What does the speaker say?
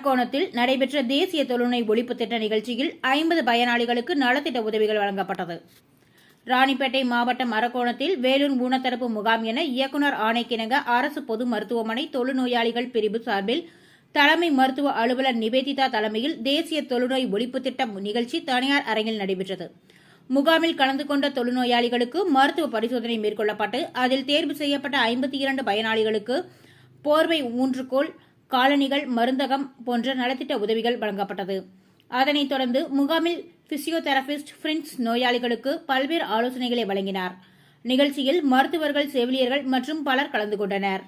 அரக்கோணத்தில் நடைபெற்ற தேசிய தொழுநோய் ஒழிப்பு திட்ட நிகழ்ச்சியில் ஐம்பது பயனாளிகளுக்கு நலத்திட்ட உதவிகள் வழங்கப்பட்டது. ராணிப்பேட்டை மாவட்டம் அரக்கோணத்தில் வேலூர் ஊனத்தரப்பு முகாம் என இயக்குநர் ஆணைக்கிணங்க அரசு பொது மருத்துவமனை தொழுநோயாளிகள் பிரிவு சார்பில் தலைமை மருத்துவ அலுவலர் நிவேதிதா தலைமையில் தேசிய தொழுநோய் ஒழிப்பு திட்டம் நிகழ்ச்சி தனியார் அரங்கில் நடைபெற்றது. முகாமில் கலந்து கொண்ட தொழுநோயாளிகளுக்கு மருத்துவ பரிசோதனை மேற்கொள்ளப்பட்டு அதில் தேர்வு செய்யப்பட்ட ஐம்பத்தி இரண்டு பயனாளிகளுக்கு போர்வை ஊன்றுகோல் காலணிகள் மருந்தகம் போன்ற நலத்திட்ட உதவிகள் வழங்கப்பட்டது. அதனைத் தொடர்ந்து முகாமில் பிசியோதெரபிஸ்ட் பிரின்ஸ் நோயாளிகளுக்கு பல்வேறு ஆலோசனைகளை வழங்கினார். நிகழ்ச்சியில் மருத்துவர்கள் செவிலியர்கள் மற்றும் பலர் கலந்து கொண்டனர்.